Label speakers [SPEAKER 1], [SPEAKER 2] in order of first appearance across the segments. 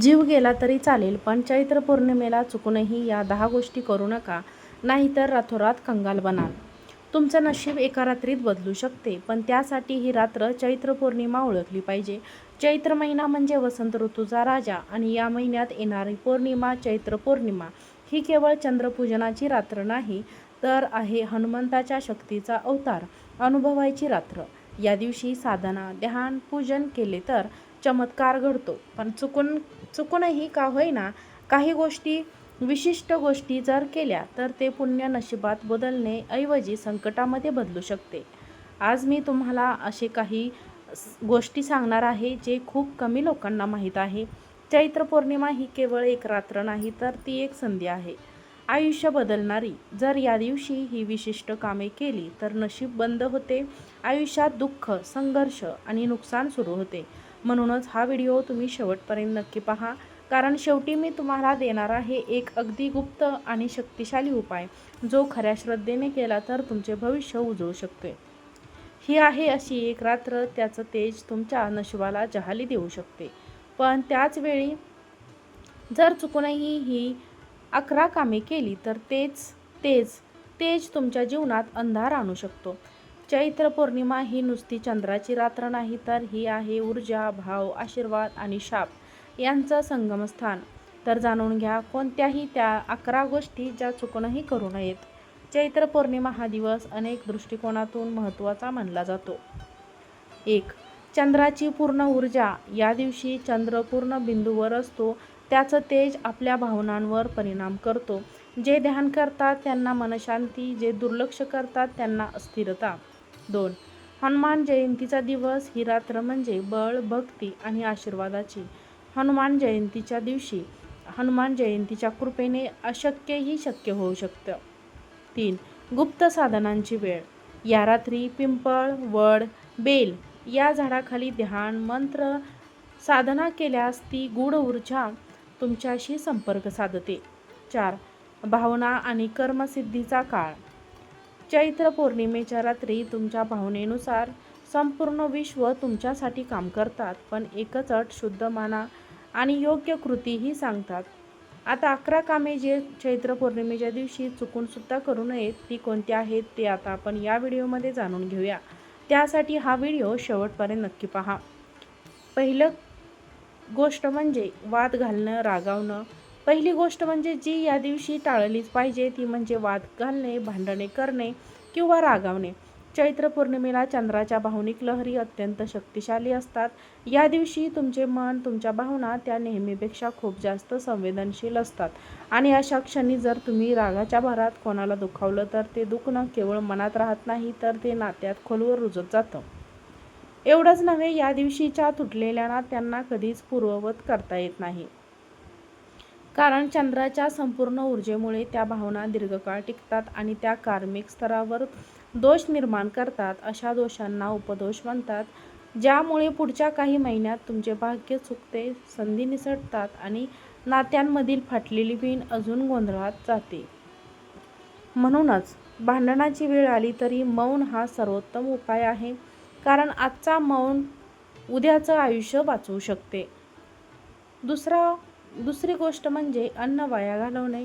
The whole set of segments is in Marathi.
[SPEAKER 1] जीव गेला तरी चालेल पण चैत्र पौर्णिमेला चुकूनही या दहा गोष्टी करू नका नाहीतर रातोरात कंगाल बनाल. तुमचं नशीब एका रात्रीत बदलू शकते पण त्यासाठी ही रात्र चैत्र पौर्णिमा ओळखली पाहिजे. चैत्र महिना म्हणजे वसंत ऋतूचा राजा आणि या महिन्यात येणारी पौर्णिमा चैत्र पौर्णिमा. ही केवळ चंद्रपूजनाची रात्र नाही तर आहे हनुमंताच्या शक्तीचा अवतार अनुभवायची रात्र. या दिवशी साधना ध्यान पूजन केले तर चमत्कार घडतो. पण चुकून चुकूनही का होईना काही गोष्टी विशिष्ट गोष्टी जर केल्या तर ते पुण्य नशिबात बदलणे ऐवजी संकटामध्ये बदलू शकते. आज मी तुम्हाला असे काही गोष्टी सांगणार आहे जे खूप कमी लोकांना माहीत आहे. चैत्र पौर्णिमा ही केवळ एक रात्र नाही तर ती एक संधी आहे. आयुष्य बदलणारी जर या दिवशी ही विशिष्ट कामे केली तर नशीब बंद होते आयुष्यात दुःख संघर्ष आणि नुकसान सुरू होते. म्हणूनच हा व्हिडिओ तुम्ही शेवटपर्यंत नक्की पहा. कारण शेवटी मी तुम्हाला देणार आहे एक अगदी गुप्त आणि शक्तिशाली उपाय. जो खऱ्या श्रद्धेने केला तर तुमचे भविष्य उजळू शकते. ही आहे अशी एक रात्र त्याचं तेज तुमच्या नशिबाला जहाली देऊ शकते. पण त्याच वेळी जर चुकूनही ही अकरा कामे केली तर तेच तेज तेज तुमच्या जीवनात अंधार आणू शकतो. चैत्र पौर्णिमा ही नुसती चंद्राची रात्र नाही तर ही आहे ऊर्जा भाव आशीर्वाद आणि शाप यांचं संगमस्थान. तर जाणून घ्या कोणत्याही त्या अकरा गोष्टी ज्या चुकूनही करू नयेत. चैत्र पौर्णिमा हा दिवस अनेक दृष्टिकोनातून महत्त्वाचा मानला जातो. एक चंद्राची पूर्ण ऊर्जा. या दिवशी चंद्र पूर्ण बिंदूवर असतो. त्याचं तेज आपल्या भावनांवर परिणाम करतो. जे ध्यान करतात त्यांना मनशांती जे दुर्लक्ष करतात त्यांना अस्थिरता. दोन. हनुमान जयंतीचा दिवस ही रात्र म्हणजे बळ भक्ती आणि आशीर्वादाची. हनुमान जयंतीच्या दिवशी हनुमान जयंतीच्या कृपेने अशक्यही शक्य होऊ शकतं. तीन. गुप्त साधनांची वेळ. या रात्री पिंपळ वड बेल या झाडाखाली ध्यान मंत्र साधना केल्यास ती गूढ ऊर्जा तुमच्याशी संपर्क साधते. चार. भावना आणि कर्मसिद्धीचा काळ. चैत्र पौर्णिमेच्या रात्री तुमच्या भावनेनुसार संपूर्ण विश्व तुमच्यासाठी काम करतात पण एकच अट शुद्ध माना आणि योग्य कृतीही सांगतात. आता अकरा कामे जे चैत्र पौर्णिमेच्या दिवशी चुकूनसुद्धा करू नयेत ती कोणती आहेत ते आता आपण या व्हिडिओमध्ये जाणून घेऊया. त्यासाठी हा व्हिडिओ शेवटपर्यंत नक्की पहा. पहिलं गोष्ट म्हणजे वाद घालणं रागावणं पहिली गोष्ट म्हणजे जी या दिवशी टाळलीच पाहिजे ती म्हणजे वाद घालणे भांडणे करणे किंवा रागावणे. चैत्र पौर्णिमेला चंद्राच्या भावनिक लहरी अत्यंत शक्तिशाली असतात. या दिवशी तुमचे मन तुमच्या भावना त्या नेहमीपेक्षा खूप जास्त संवेदनशील असतात. आणि अशा क्षणी जर तुम्ही रागाच्या भरात कोणाला दुखावलं तर ते दुखणं केवळ मनात राहत नाही तर ते नात्यात खोलवर रुजत जातं. एवढंच नव्हे या दिवशीच्या तुटलेल्या नात्यांना कधीच पूर्ववत करता येत नाही. कारण चंद्राच्या संपूर्ण ऊर्जेमुळे त्या भावना दीर्घकाळ टिकतात आणि त्या कार्मिक स्तरावर दोष निर्माण करतात अशा दोषांना उपदोष म्हणतात ज्यामुळे पुढच्या काही महिन्यात तुमचे भाग्य चुकते संधी निसटतात आणि नात्यांमधील फाटलेली वीण अजून गोंधळात जाते. म्हणूनच भांडणाची वेळ आली तरी मौन हा सर्वोत्तम उपाय आहे कारण आजचा मौन उद्याचं आयुष्य वाचवू शकते. दुसरा दुसरी गोष्ट म्हणजे अन्न वाया घालवणे.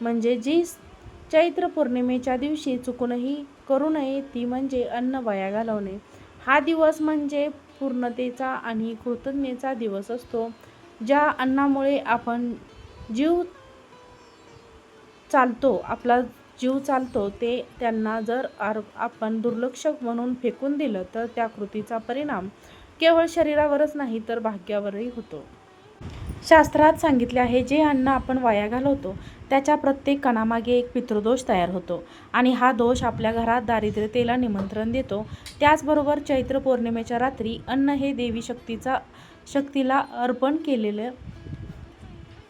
[SPEAKER 1] म्हणजे जी चैत्र पौर्णिमेच्या दिवशी चुकूनही करू नये ती म्हणजे अन्न वाया घालवणे. हा दिवस म्हणजे पूर्णतेचा आणि कृतज्ञतेचा दिवस असतो ज्या अन्नामुळे आपण जीव चालतो आपला जीव चालतो ते त्यांना जर आर आपण दुर्लक्ष म्हणून फेकून दिलं तर त्या कृतीचा परिणाम केवळ शरीरावरच नाही तर भाग्यावरही होतो. शास्त्रात सांगितले आहे जे अन्न आपण वाया घालवतो त्याच्या प्रत्येक कणामागे एक पितृदोष तयार होतो आणि हा दोष आपल्या घरात दारिद्र्यतेला निमंत्रण देतो. त्याचबरोबर चैत्र पौर्णिमेच्या रात्री अन्न हे देवी शक्तीचा शक्तीला अर्पण केलेलं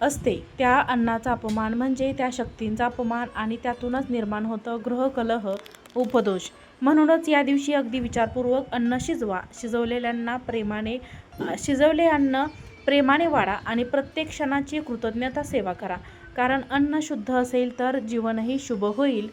[SPEAKER 1] असते. त्या अन्नाचा अपमान म्हणजे त्या शक्तींचा अपमान आणि त्यातूनच निर्माण होतं ग्रहकलह उपदोष. म्हणूनच या दिवशी अगदी विचारपूर्वक अन्न शिजवा. शिजवलेल्यांना प्रेमाने शिजवले अन्न प्रेमाने वाढा आणि प्रत्येक क्षणाची कृतज्ञता सेवा करा. कारण अन्न शुद्ध असेल तर जीवनही शुभ होईल.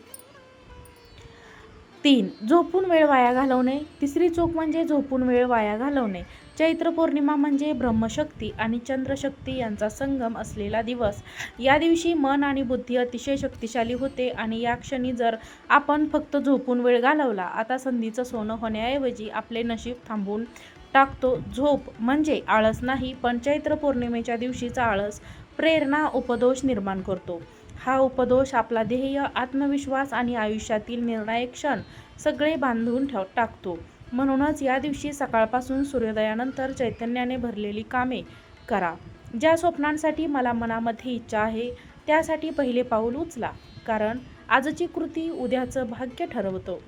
[SPEAKER 1] तीन झोपून वेळ वाया घालवणे. तिसरी चूक म्हणजे झोपून वेळ वाया घालवणे. चैत्र पौर्णिमा म्हणजे ब्रह्मशक्ती आणि चंद्रशक्ती यांचा संगम असलेला दिवस. या दिवशी मन आणि बुद्धी अतिशय शक्तिशाली होते आणि या क्षणी जर आपण फक्त झोपून वेळ घालवला आता संधीचं सोनं होण्याऐवजी आपले नशीब थांबून टाकतो. झोप म्हणजे आळस नाही पण चैत्र पौर्णिमेच्या दिवशीचा आळस प्रेरणा उपदोष निर्माण करतो. हा उपदोष आपला ध्येय आत्मविश्वास आणि आयुष्यातील निर्णायक क्षण सगळे बांधून ठेव टाकतो. म्हणूनच या दिवशी सकाळपासून सूर्योदयानंतर चैतन्याने भरलेली कामे करा. ज्या स्वप्नांसाठी मला मनामध्ये इच्छा आहे त्यासाठी पहिले पाऊल उचला. कारण आजची कृती उद्याचं भाग्य ठरवतो.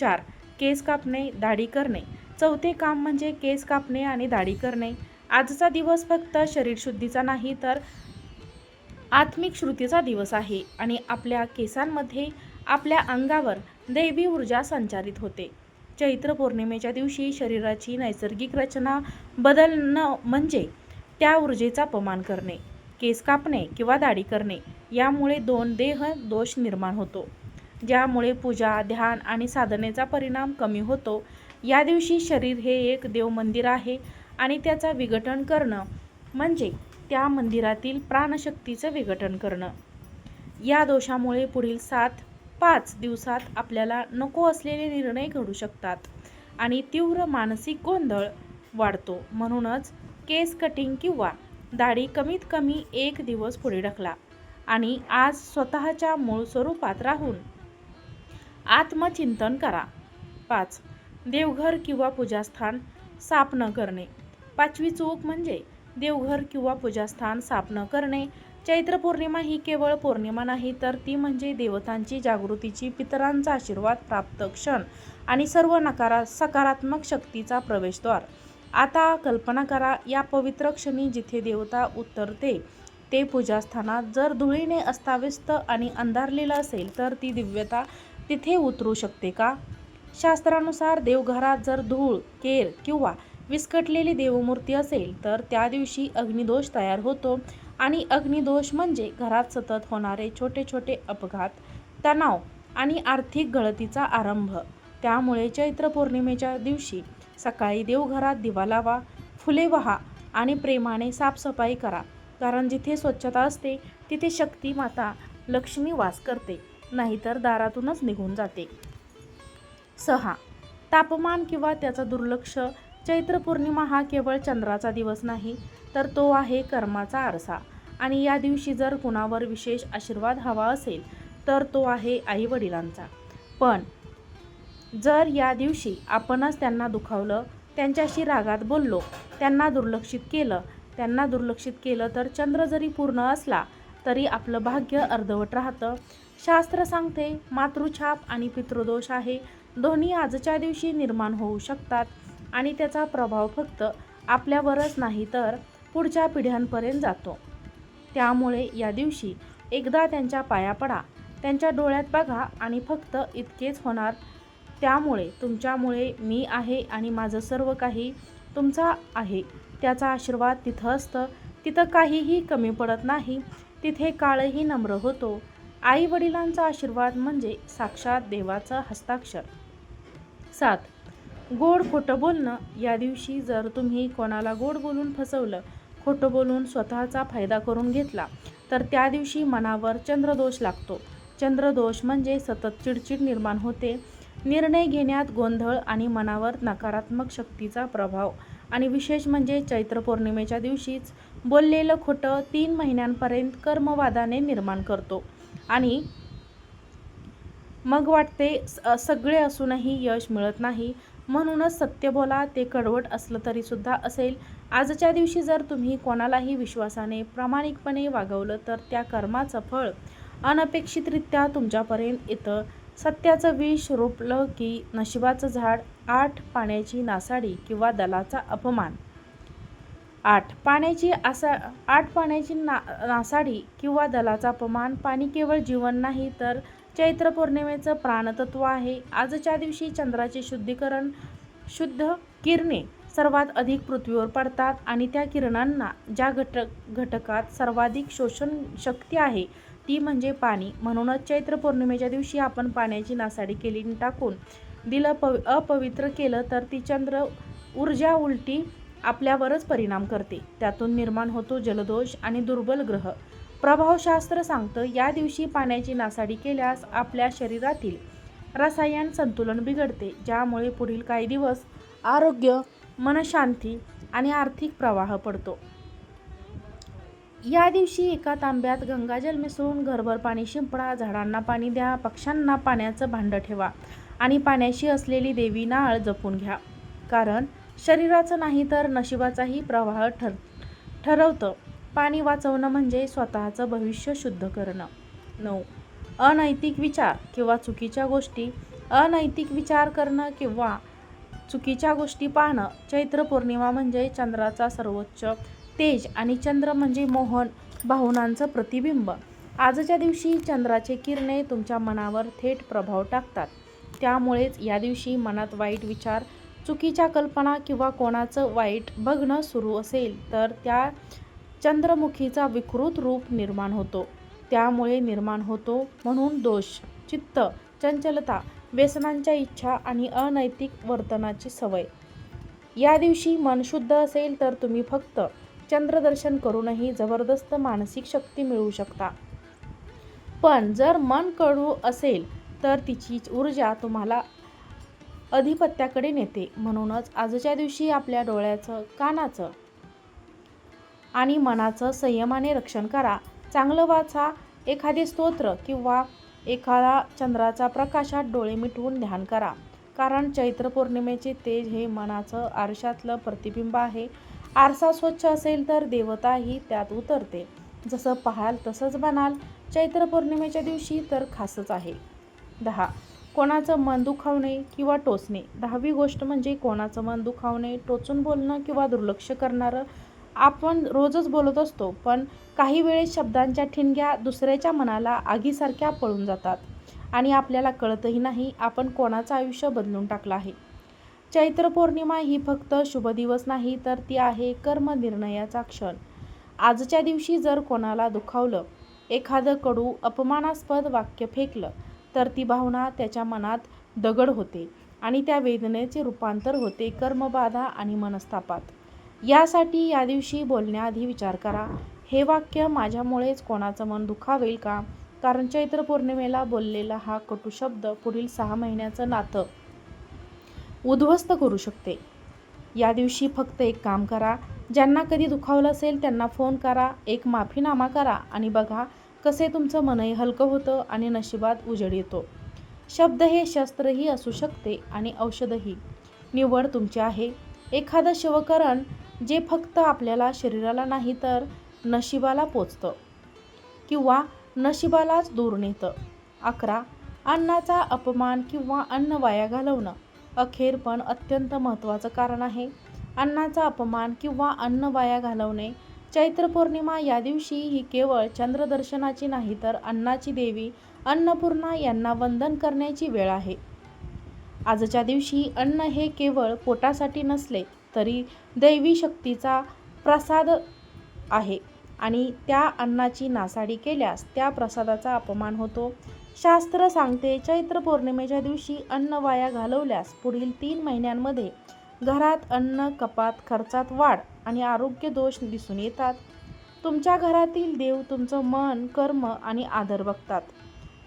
[SPEAKER 1] चार. केस कापणे दाढी करणे. चौथे काम म्हणजे केस कापणे आणि दाढी करणे. आजचा दिवस फक्त शरीरशुद्धीचा नाही तर आत्मिक श्रुतीचा दिवस आहे आणि आपल्या केसांमध्ये आपल्या अंगावर दैवी ऊर्जा संचारित होते. चैत्र पौर्णिमेच्या दिवशी शरीराची नैसर्गिक रचना बदलणं म्हणजे त्या ऊर्जेचा अपमान करणे केस कापणे किंवा दाढी करणे यामुळे दोन देह दोष निर्माण होतो. ज्यामुळे पूजा ध्यान आणि साधनेचा परिणाम कमी होतो. या दिवशी शरीर हे एक देवमंदिर आहे आणि त्याचा विघटन करणं म्हणजे त्या मंदिरातील प्राणशक्तीचं विघटन करणं. या दोषामुळे पुढील सात पाच दिवसात आपल्याला नको असलेले निर्णय घडू शकतात आणि तीव्र मानसिक गोंधळ वाढतो. म्हणूनच केस कटिंग किंवा दाढी कमीत कमी एक दिवस पुढे ढकला आणि आज स्वतःच्या मूळ स्वरूपात राहून आत्मचिंतन करा. पाच देवघर किंवा पूजास्थान साफ न करणे. पाचवी चूक म्हणजे देवघर किंवा पूजास्थान साफ न करणे. चैत्र पौर्णिमा ही केवळ पौर्णिमा नाही तर ती म्हणजे देवतांची जागृतीची पितरांचा आशीर्वाद प्राप्त क्षण आणि सर्व नकारा सकारात्मक शक्तीचा प्रवेशद्वार. आता कल्पना करा या पवित्र क्षणी जिथे देवता उतरते ते पूजास्थानात जर धुळीने अस्ताव्यस्त आणि अंधारलेलं असेल तर ती दिव्यता तिथे उतरू शकते का? शास्त्रानुसार देवघरात जर धूळ केर किंवा विस्कटलेली देवमूर्ती असेल तर त्या दिवशी अग्निदोष तयार होतो. आणि अग्निदोष म्हणजे घरात सतत होणारे छोटे छोटे अपघात तणाव आणि आर्थिक गळतीचा आरंभ. त्यामुळे चैत्र पौर्णिमेच्या दिवशी सकाळी देवघरात दिवा लावा फुले वहा आणि प्रेमाने साफसफाई करा कारण जिथे स्वच्छता असते तिथे शक्ती माता लक्ष्मी वास करते नाहीतर दारातूनच निघून जाते. सहा. तापमान किंवा त्याचं दुर्लक्ष. चैत्र पौर्णिमा हा केवळ चंद्राचा दिवस नाही तर तो आहे कर्माचा आरसा. आणि या दिवशी जर कुणावर विशेष आशीर्वाद हवा असेल तर तो आहे आई वडिलांचा पण जर या दिवशी आपणच त्यांना दुखावलं त्यांच्याशी रागात बोललो त्यांना दुर्लक्षित केलं त्यांना दुर्लक्षित केलं तर चंद्र जरी पूर्ण असला तरी आपलं भाग्य अर्धवट राहतं. शास्त्र सांगते मातृछाप आणि पितृदोष आहे दोन्ही आजच्या दिवशी निर्माण होऊ शकतात आणि त्याचा प्रभाव फक्त आपल्यावरच नाही तर पुढच्या पिढ्यांपर्यंत जातो. त्यामुळे या दिवशी एकदा त्यांच्या पाया पडा त्यांच्या डोळ्यात बघा आणि फक्त इतकेच होणार. त्यामुळे तुमच्यामुळे मी आहे आणि माझं सर्व काही तुमचा आहे. त्याचा आशीर्वाद तिथं असतं. तिथं काहीही कमी पडत नाही. तिथे काळही नम्र होतो. आई वडिलांचा आशीर्वाद म्हणजे साक्षात देवाचं हस्ताक्षर. सात. गोड खोटं बोलणं या दिवशी जर तुम्ही कोणाला गोड बोलून फसवलं खोटं बोलून स्वतःचा फायदा करून घेतला तर त्या दिवशी मनावर चंद्रदोष लागतो. चंद्रदोष म्हणजे सतत चिडचिड निर्माण होते. निर्णय घेण्यात गोंधळ आणि मनावर नकारात्मक शक्तीचा प्रभाव. आणि विशेष म्हणजे चैत्र पौर्णिमेच्या दिवशीच बोललेलं खोटं तीन महिन्यांपर्यंत कर्मवादाने निर्माण करतो. आणि मग वाटते स- सगळे असूनही यश मिळत नाही. म्हणूनच सत्य बोला ते कडवट असलं तरीसुद्धा असेल. आजच्या दिवशी जर तुम्ही कोणालाही विश्वासाने प्रामाणिकपणे वागवलं तर त्या कर्माचं फळ अनपेक्षितरित्या तुमच्यापर्यंत येतं. सत्याचं विष रोपलं की नशिबाचं झाड आठ पाण्याची नासाडी किंवा दलाचा अपमान. आठ पाण्याची आसा आठ पाण्याची ना नासाडी किंवा दलाचा अपमान पाणी केवळ जीवन नाही तर चैत्र पौर्णिमेचं प्राणतत्व आहे. आजच्या दिवशी चंद्राचे शुद्धीकरण शुद्ध किरणे सर्वात अधिक पृथ्वीवर पडतात आणि त्या किरणांना ज्या घटक घटकात सर्वाधिक शोषण शक्ती आहे ती म्हणजे पाणी. म्हणूनच चैत्र पौर्णिमेच्या दिवशी आपण पाण्याची नासाडी केली टाकून दिलं पवि अपवित्र केलं तर ती चंद्र ऊर्जा उलटी आपल्यावरच परिणाम करते. त्यातून निर्माण होतो जलदोष आणि दुर्बल ग्रह. प्रभावशास्त्र सांगतं या दिवशी पाण्याची नासाडी केल्यास आपल्या शरीरातील रसायन संतुलन बिघडते ज्यामुळे पुढील काही दिवस आरोग्य मनशांती आणि आर्थिक प्रवाह पडतो. या दिवशी एका तांब्यात गंगाजल मिसळून घरभर पाणी शिंपडा झाडांना पाणी द्या पक्ष्यांना पाण्याचं भांडं ठेवा आणि पाण्याशी असलेली देवी नाळ जपून घ्या. कारण शरीराचं नाही तर नशिबाचाही प्रवाह ठर ठरवतं. पाणी वाचवणं म्हणजे स्वतःचं भविष्य शुद्ध करणं. नऊ. अनैतिक विचार किंवा चुकीच्या गोष्टी. अनैतिक विचार करणं किंवा चुकीच्या गोष्टी पाहणं चैत्र पौर्णिमा म्हणजे चंद्राचा सर्वोच्च तेज आणि चंद्र म्हणजे मोहन भावनांचं प्रतिबिंब. आजच्या दिवशी चंद्राचे किरणे तुमच्या मनावर थेट प्रभाव टाकतात. त्यामुळेच या दिवशी मनात वाईट विचार चुकीच्या कल्पना किंवा कोणाचं वाईट बघणं सुरू असेल तर त्या चंद्रमुखीचा विकृत रूप निर्माण होतो. त्यामुळे निर्माण होतो म्हणून दोष चित्त चंचलता व्यसनांच्या इच्छा आणि अनैतिक वर्तनाची सवय. या दिवशी मन शुद्ध असेल तर तुम्ही फक्त चंद्रदर्शन करूनही जबरदस्त मानसिक शक्ती मिळवू शकता. पण जर मन कडू असेल तर तिची ऊर्जा तुम्हाला अधिपत्याकडे नेते. म्हणूनच आजच्या दिवशी आपल्या डोळ्याचं कानाचं आणि मनाचं संयमाने रक्षण करा. चांगलं वाचा. एखादे स्तोत्र किंवा एखादा चंद्राचा प्रकाशात डोळे मिटवून ध्यान करा. कारण चैत्र पौर्णिमेचे तेज हे मनाचं आरशातलं प्रतिबिंब आहे. आरसा स्वच्छ असेल तर देवताही त्यात उतरते. जसं पाहाल तसंच बनाल. चैत्र पौर्णिमेच्या दिवशी तर खासच आहे. दहा. कोणाचं मन दुखावणे किंवा टोचणे. दहावी गोष्ट म्हणजे कोणाचं मन दुखावणे टोचून बोलणं किंवा दुर्लक्ष करणारं आपण रोजच बोलत असतो पण काही वेळेस शब्दांच्या ठिणग्या दुसऱ्याच्या मनाला आगीसारख्या पळून जातात आणि आपल्याला कळतही नाही आपण कोणाचं आयुष्य बदलून टाकलं आहे. चैत्र पौर्णिमा ही फक्त शुभ दिवस नाही तर ती आहे कर्म निर्णयाचा क्षण. आजच्या दिवशी जर कोणाला दुखावलं एखादं कडू अपमानास्पद वाक्य फेकलं तर ती भावना त्याच्या मनात दगड होते आणि त्या वेदनेचे रूपांतर होते कर्मबाधा आणि मनस्तापात. यासाठी या दिवशी बोलण्याआधी विचार करा. हे वाक्य माझ्यामुळेच कोणाचं मन दुखावेल का? कारण चैत्र पौर्णिमेला बोललेला हा कटू शब्द पुढील सहा महिन्याचं नातं उद्ध्वस्त करू शकते. या दिवशी फक्त एक काम करा. ज्यांना कधी दुखावलं असेल त्यांना फोन करा. एक माफीनामा करा आणि बघा कसे तुमचं मनही हलकं होतं आणि नशिबात उजेड येतो. शब्द हे शस्त्रही असू शकते आणि औषधही. निवड तुमची आहे. एखादं शिवकरण जे फक्त आपल्याला शरीराला नाही तर नशिबाला पोचतं किंवा नशिबालाच दूर नेतं. अकरा अन्नाचा अपमान किंवा अन्न वाया घालवणं. अखेर पण अत्यंत महत्त्वाचं कारण आहे. अन्नाचा अपमान किंवा अन्न वाया घालवणे. चैत्र पौर्णिमा या दिवशी ही केवळ चंद्रदर्शनाची नाही तर अन्नाची देवी अन्नपूर्णा यांना वंदन करण्याची वेळ आहे. आजच्या दिवशी अन्न हे केवळ पोटासाठी नसले तरी दैवी शक्तीचा प्रसाद आहे. आणि त्या अन्नाची नासाडी केल्यास त्या प्रसादाचा अपमान होतो. शास्त्र सांगते चैत्र पौर्णिमेच्या दिवशी अन्न वाया घालवल्यास पुढील तीन महिन्यांमध्ये घरात अन्न कपात खर्चात वाढ आणि आरोग्य दोष दिसून येतात. तुमच्या घरातील देव तुमचं मन कर्म आणि आदर बघतात.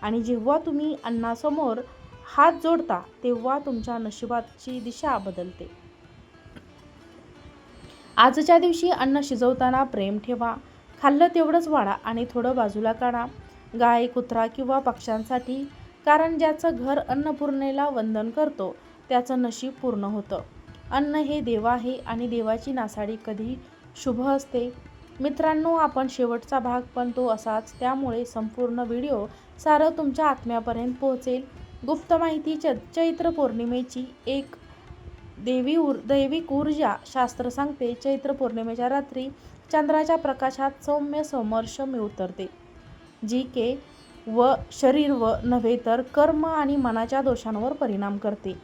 [SPEAKER 1] आणि जेव्हा तुम्ही अन्नासमोर हात जोडता तेव्हा तुमच्या नशिबाची दिशा बदलते. आजच्या दिवशी अन्न शिजवताना प्रेम ठेवा. खाल्लं तेवढंच वाढा आणि थोडं बाजूला काढा. गाय कुत्रा किंवा पक्ष्यांसाठी कारण ज्याचं घर अन्नपूर्णेला वंदन करतो त्याचं नशीब पूर्ण होतं. अन्न हे देव आहे आणि देवाची नासाडी कधी शुभ असते. मित्रांनो आपण शेवटचा भाग पण तो असाच. त्यामुळे संपूर्ण व्हिडिओ सारं तुमच्या आत्म्यापर्यंत पोहोचेल. गुप्त माहिती च चैत्र पौर्णिमेची एक देवी ऊर दैविक ऊर्जा शास्त्र सांगते चैत्र पौर्णिमेच्या रात्री चंद्राच्या प्रकाशात सौम्य समर्श मी उतरते. जी के व शरीर व नव्हे तर कर्म आणि मनाच्या दोषांवर परिणाम करते.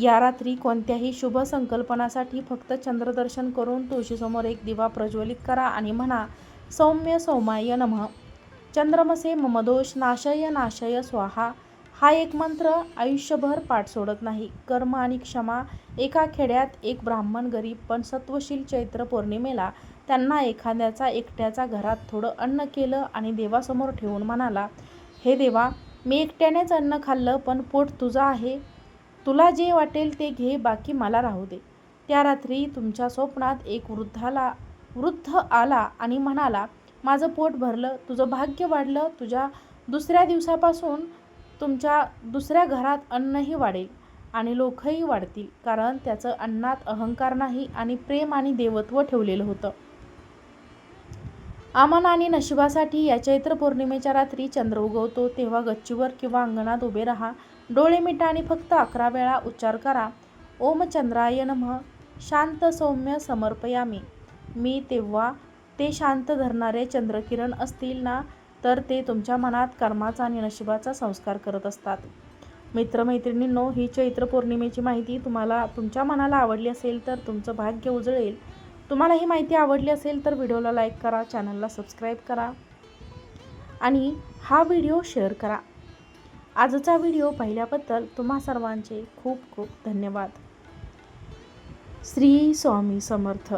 [SPEAKER 1] या रात्री कोणत्याही शुभ संकल्पनासाठी फक्त चंद्रदर्शन करून तुळशीसमोर एक दिवा प्रज्वलित करा आणि म्हणा सौम्य सौमाय नमः. चंद्रमसे ममदोष नाशय नाशय स्वाहा. हा एक मंत्र आयुष्यभर पाठ सोडत नाही. कर्म आणि क्षमा एका खेड्यात एक ब्राह्मण गरीब पण सत्वशील चैत्र पौर्णिमेला त्यांना एखाद्याचा एकट्याचा घरात थोडं अन्न केलं आणि देवासमोर ठेवून म्हणाला हे देवा मी एकट्यानेच अन्न खाल्लं पण पोट तुझं आहे. तुला जे वाटेल ते घे बाकी मला राहू दे. त्या रात्री तुमच्या स्वप्नात एक वृद्धाला वृद्ध आला आणि म्हणाला माझं पोट भरलं तुझं भाग्य वाढलं तुझ्या दुसऱ्या दिवसापासून तुमच्या दुसऱ्या घरात अन्नही वाढेल आणि लोकही वाढतील कारण त्याचं अन्नात अहंकार नाही आणि प्रेम आणि देवत्व ठेवलेलं होतं. आमन आणि नशिबासाठी या चैत्र पौर्णिमेच्या रात्री चंद्र उगवतो तेव्हा गच्चीवर किंवा अंगणात उभे राहा डोळे मिटा आणि फक्त अकरा वेळा उच्चार करा. ओम चंद्राय नमः. शांत सौम्य समर्पयामी. मी तेव्हा ते शांत धरणारे चंद्रकिरण असतील ना तर ते तुमच्या मनात कर्माचा आणि नशिबाचा संस्कार करत असतात. मित्रमैत्रिणींनो ही चैत्र पौर्णिमेची माहिती तुम्हाला तुमच्या मनाला आवडली असेल तर तुमचं भाग्य उजळेल. तुम्हाला ही माहिती आवडली असेल तर व्हिडिओला लाईक करा चॅनलला सबस्क्राईब करा आणि हा व्हिडिओ शेअर करा. आजचा व्हिडिओ पाहिल्याबद्दल तुम्हा सर्वांचे खूप खूप धन्यवाद. श्री स्वामी समर्थ.